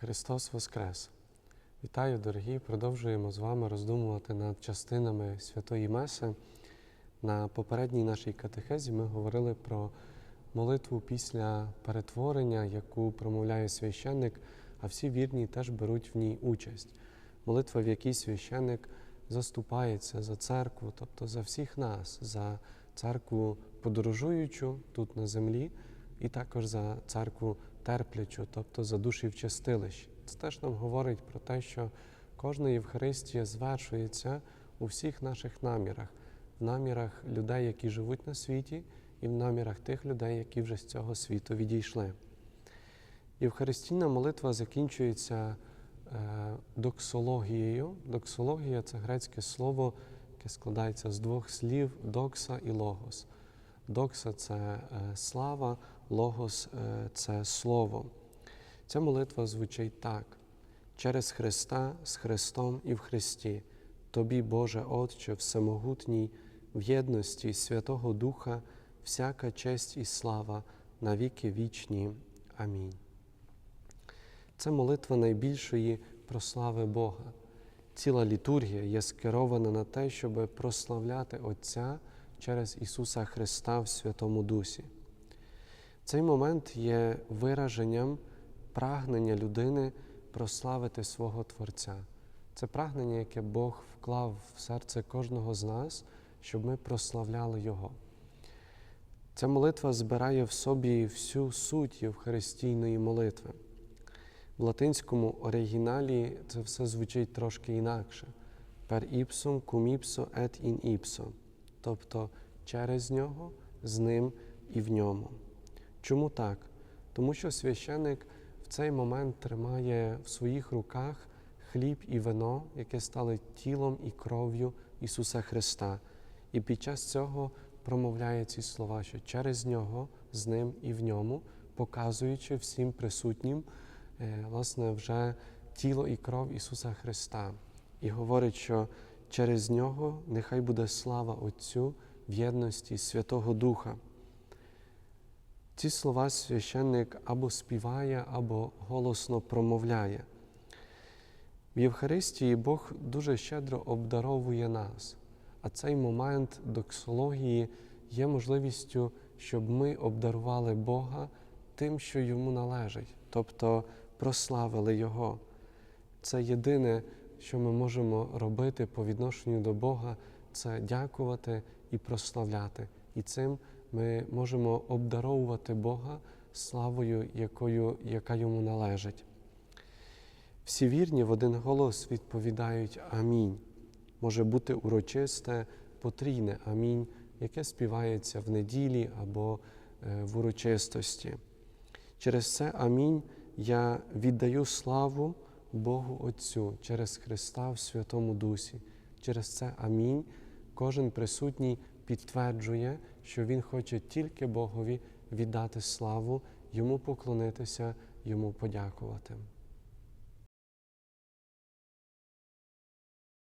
Христос Воскрес! Вітаю, дорогі! Продовжуємо з вами роздумувати над частинами Святої Меси. На попередній нашій катехезі ми говорили про молитву після перетворення, яку промовляє священник, а всі вірні теж беруть в ній участь. Молитва, в якій священник заступається за церкву, тобто за всіх нас, за церкву подорожуючу тут на землі, і також за церкву терплячу, тобто за душі в чистилищі. Це теж нам говорить про те, що кожна Євхаристія звершується у всіх наших намірах, в намірах людей, які живуть на світі, і в намірах тих людей, які вже з цього світу відійшли. Євхаристійна молитва закінчується е, доксологією. Доксологія це грецьке слово, яке складається з двох слів докса і логос. Докса це е, слава, логос е, це слово. Ця молитва звучить так: через Христа, з Христом і в Христі, Тобі, Боже Отче, Всемогутній, в єдності Святого Духа, всяка честь і слава на віки вічні. Амінь. Це молитва найбільшої прослави Бога. Ціла літургія є скерована на те, щоб прославляти Отця через Ісуса Христа в Святому Дусі. Цей момент є вираженням прагнення людини прославити свого Творця. Це прагнення, яке Бог вклав в серце кожного з нас, щоб ми прославляли Його. Ця молитва збирає в собі всю суть Євхаристійної молитви. В латинському оригіналі це все звучить трошки інакше. Per ipsum cum ipso et in ipso. Тобто через нього, з ним і в ньому. Чому так? Тому що священик в цей момент тримає в своїх руках хліб і вино, яке стали тілом і кров'ю Ісуса Христа. І під час цього промовляє ці слова, що через нього, з ним і в ньому, показуючи всім присутнім, власне, вже тіло і кров Ісуса Христа. І говорить, що через нього нехай буде слава Отцю в єдності Святого Духа. Ці слова священник або співає, або голосно промовляє. В Євхаристії Бог дуже щедро обдаровує нас, а цей момент доксології є можливістю, щоб ми обдарували Бога тим, що йому належить, тобто прославили Його. Це єдине, що ми можемо робити по відношенню до Бога, це дякувати і прославляти. І цим ми можемо обдаровувати Бога славою, якою, яка йому належить. Всі вірні в один голос відповідають Амінь. Може бути урочисте, потрійне Амінь, яке співається в неділі або в урочистості. Через це Амінь я віддаю славу Богу Отцю через Христа в Святому Дусі. Через це Амінь. Кожен присутній підтверджує, що Він хоче тільки Богові віддати славу, йому поклонитися, йому подякувати.